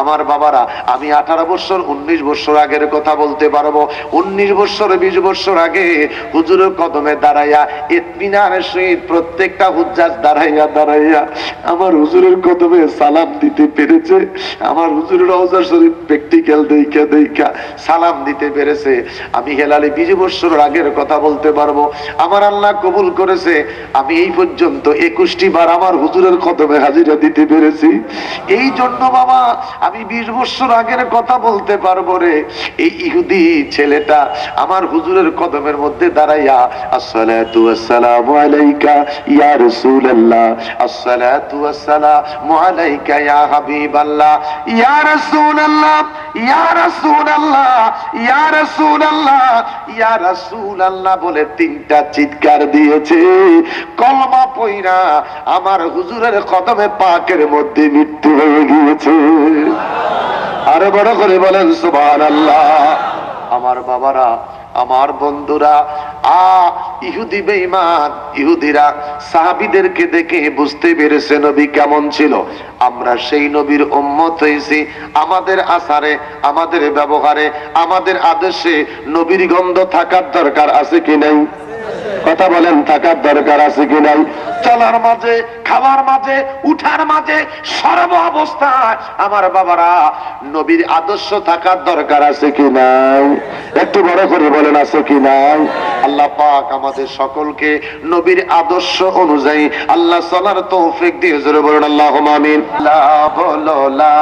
আমার বাবারা, আমি আঠারো বছর, উনিশ বছর আগের কথা বলতে পারব। উনিশ বছর, বিশ বছর আগে হুজুরের কদমে দাঁড়াইয়া ইতমিনানের সহিত প্রত্যেকটা হুজ্জাজ দাঁড়াইয়া দাঁড়াইয়া আমার হুজুরের কদমে সালাম দিতে পেরেছে। আমার হুজুরের রওজা শরীফ প্র্যাকটিক্যাল দেইখা দেইখা। সালাম দিতে পেরেছে, আমি হেলালে বিশ বছর আগের কথা বলতে পারব। আমার আল্লাহ কবুল করেছে, আমি এই পর্যন্ত একুশটি বার আমার হুজুরের কদমে হাজিরা দিতে পেরেছি। এই জন্য বাবা, আমি বিশ বছর আগের কথা বলতে পারব রে। এই ইহুদি ছেলেটা আমার হুজুরের কদমের মধ্যে দাঁড়াইয়া, আসসালাতু আসসালামু আলাইকা ইয়া রাসূলুল্লাহ, আসসালাতু আসসালামু আলাইকা ইয়া হাবিবাল্লাহ, ইয়া রাসূলুল্লাহ। বলে তিনটা চিৎকার দিয়েছে। কলমা পইরা আমার হুজুরের কদমে পাকের মধ্যে মৃত্যু হয়ে গিয়েছে। আরও বড় করে বলেন, সুবহানাল্লাহ। আমার বাবারা আমার বন্ধুরা, আ, ইহুদি বেঈমান, ইহুদিরা সাহাবিদেরকে দেখে বুঝতে পেরেছে নবী কেমন ছিল। আমরা সেই নবীর উম্মত হয়েছি, আমাদের আসারে, আমাদের ব্যবহারে, আমাদের আদেশে নবীর গন্ধ থাকার দরকার আছে কি নাই? কথা বলেন, থাকার দরকার আছে কি নাই? চলার মাঝে খাবার মাঝে, উঠার মাঝে, সর্ব অবস্থায় আমার বাবারা, নবীর আদর্শ থাকার দরকার আছে কি নাই? একটু বড় করে বলেন, আছে কি নাই? আল্লাহ পাক আমাদের সকলকে নবীর আদর্শ অনুযায়ী আল্লাহ চলার তৌফিক দিয়ে জোরে বলেন আল্লাহ আমিন। লা বলো, লা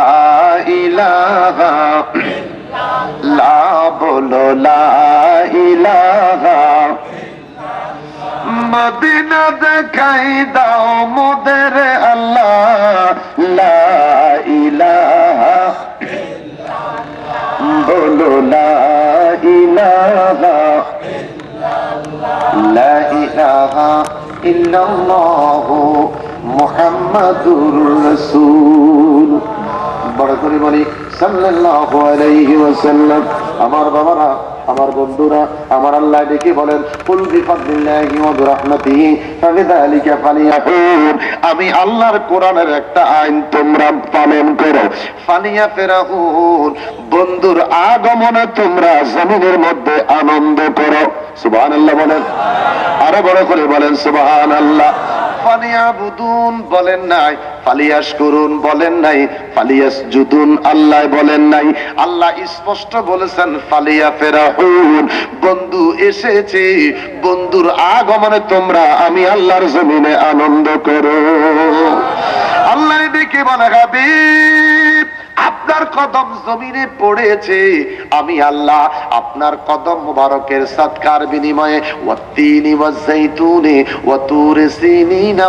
মদিনা দেখাই দাও মোদের আল্লাহ। লা বলো বড় করে বলি আমার বাবারা আমার বন্ধুরা, আমার আল্লাহ ডেকে বলেন, কুল বিফাদলিল্লাহি ওয়া আমি আল্লাহর কোরআনের একটা আইন তোমরা পালন করো। ফালিয়া ফেরাহুন বন্ধুর আগমনে তোমরা জমিনের মধ্যে আনন্দ করো। সুবহানাল্লাহ বলেন। আরও বড় করে বলেন, সুবহানাল্লাহ। ফালিয়াবুদুন বলেন নাই, ফালিয়াস করুন বলেন নাই, ফালিয়াস জুদুন আল্লাহ বলেন নাই। আল্লাহ স্পষ্ট বলেছেন, ফালিয়া ফেরাহুন, বন্ধু এসেছে, বন্ধুর আগমনে তোমরা আমি আল্লাহর জমিনে আনন্দ করো। আল্লাহ ডেকে বলে হাবিব। আপনার কদম জমিনে পড়েছে। আমি আল্লাহ আপনার কদম মুবারকের সৎকার বিনিময়ে ওয়াত্তিনি ওয়াজাইতুনি ওয়াতুরি সিনিনা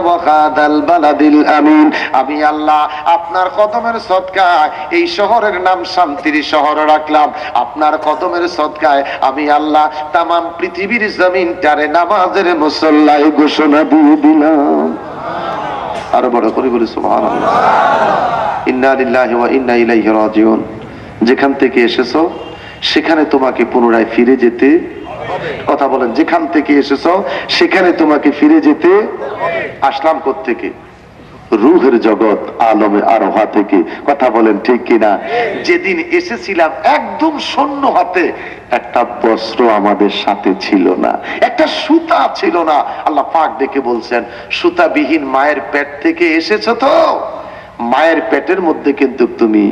বালাদিল আমিন। আমি আল্লাহ আপনার কদমের সৎকায় এই শহরের নাম শান্তির শহর রাখলাম। আপনার কদমের সৎকায় আমি আল্লাহ তামাম পৃথিবীর জমিনটারে নামাজের মুসল্লায় ঘোষণা দিয়ে দিলাম। আরও বড় করে বলি, সুবহানাল্লাহ। যেখান থেকে এসেছ, সেখানে তোমাকে পুনরায় ফিরে যেতে কথা বলেন, যেখান থেকে এসেছ, সেখানে তোমাকে ফিরে যেতে আসলাম থেকে রুহের জগৎ, আলমে আরোহা থেকে। কথা বলেন, ঠিক কিনা? যেদিন এসেছিলাম, একদম শূন্য হাতে, একটা বস্ত্র আমাদের সাথে ছিল না। একটা সুতা ছিল না। আল্লাহ পাক দেখে বলছেন, সুতাবিহীন মায়ের পেট থেকে এসেছ তো? মায়ের পেটের মধ্যে কিন্তু তুমি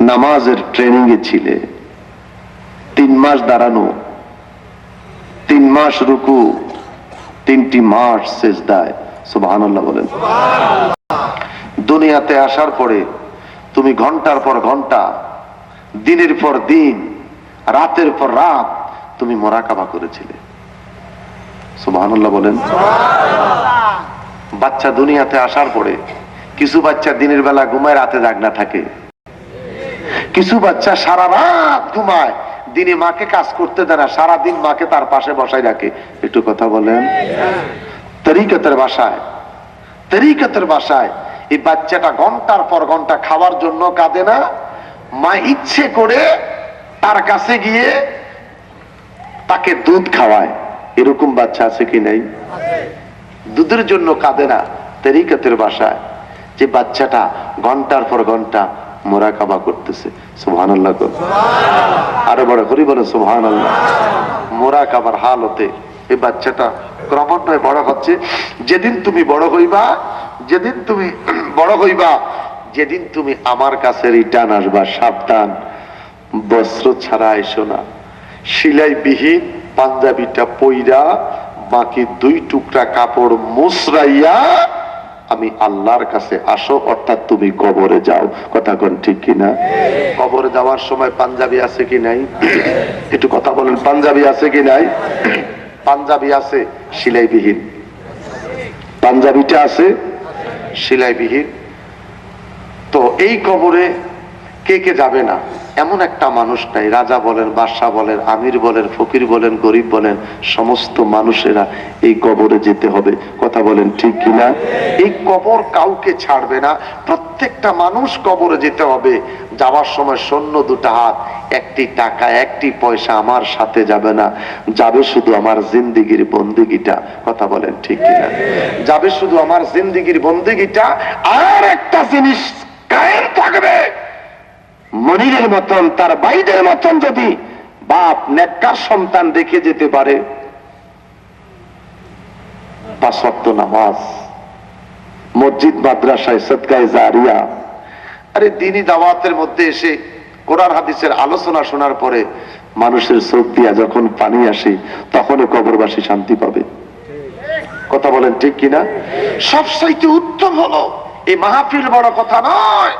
নামাজের ট্রেনিং এ ছিলে। তিন মাস দাঁড়ানো তিন মাস রুকু তিনটি মাস শেষ দায় সুবহানাল্লাহ বলেন। দুনিয়াতে আসার পরে তুমি ঘণ্টার পর ঘণ্টা দিনের পর দিন রাতের পর রাত তুমি মোরাকাবা করেছিলে। সুবহানাল্লাহ বলেন। বাচ্চা দুনিয়াতে আসার পরে কিছু বাচ্চা দিনের বেলা ঘুমায়, রাতে জাগনা থাকে। কিছু বাচ্চা সারা রাত ঘুমায়, দিনে মাকে কাজ করতে দেয় না, সারাদিন মাকে তার পাশে বসায় রাখে। একটু কথা বলেন। তরিকতের বাসায় তরিকতের বাসায়, এই বাচ্চাটা ঘণ্টার পর ঘণ্টা খাওয়ার জন্য কাঁদে না। মা ইচ্ছে করে তার কাছে গিয়ে তাকে দুধ খাওয়ায়। এরকম বাচ্চা আছে কি নাই? দুধের জন্য কাঁদে না, তেরিকাতের বাসায়। যে বাচ্চাটা ঘণ্টার পর ঘণ্টা মোরা কাবা করতেছে সুহান আল্লাহ আরও বড় করি বলে সুহান আল্লাহ মোরা কাবার হালতে এই বাচ্চাটা ক্রমান্বয়ে বড় হচ্ছে। যেদিন তুমি বড় হইবা যেদিন তুমি বড় হইবা যেদিন তুমি আমার কাছে রিটার্ন আসবা সাবধান। বস্ত্র ছাড়া এসো না। সিলাই বিহীন পাঞ্জাবিটা পইরা বাকি দুই টুকরা কাপড় মুসরাইয়া আমি আল্লাহর কাছে আসো, অর্থাৎ তুমি কবরে যাও। কথা কোন ঠিক কিনা? কবরে যাওয়ার সময় পাঞ্জাবি আছে কি নাই? একটু কথা বলেন, পাঞ্জাবি আছে কি নাই? পাঞ্জাবি আছে, সিলাইবিহীন। পাঞ্জাবিটা আছে, সিলাইবিহীন। তো এই কবরে কে কে যাবে না? এমন একটা মানুষ নাই, রাজা বলেন বাদশাহ বলেন, আমির বলেন, ফকির বলেন, গরিব বলেন, সমস্ত মানুষেরা এই কবরে যেতে হবে। কথা বলেন ঠিক কিনা? এই কবর কাউকে ছাড়বে না, প্রত্যেকটা মানুষ কবরে যেতে হবে। যাওয়ার সময় সৈন্য দুটা হাত, একটি টাকা, একটি পয়সা আমার সাথে যাবে না। যাবে শুধু আমার জিন্দিগির বন্দিগিটা। কথা বলেন ঠিক কিনা? যাবে শুধু আমার জিন্দিগির বন্দিগিটা, আর একটা জিনিস মনিরের মতন, তার বাইদের মতন যদি বাপ নেককার সন্তান দেখে যেতে পারে। নামাজ, মসজিদ, মাদ্রাসায় সদকায় জারিয়া। আরে দিনী দাওয়াতের মধ্যে এসে কোরআন হাদিসের আলোচনা শোনার পরে মানুষের চোখ দিয়া যখন পানি আসে, তখনই কবরবাসী শান্তি পাবে। কথা বলেন ঠিক কিনা? সবসাইতে উত্তম হলো, এই মাহফিল বড় কথা নয়।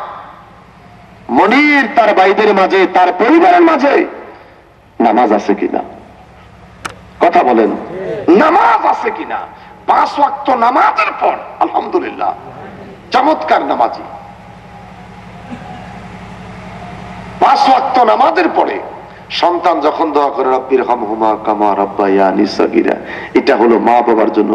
মনির তার বাইদের মাঝে, তার পরিবারের মাঝে নামাজ আছে কিনা? কথা বলেন, নামাজ আছে কিনা? পাঁচ ওয়াক্ত নামাজের পর, আলহামদুলিল্লাহ, চমৎকার নামাজি। পাঁচ ওয়াক্ত নামাজের পরে সন্তান যখন দোয়া করে রব্বির হাম হুমা কামা রব্বাইয়া নিসাগিরা এটা হলো মা বাবার জন্য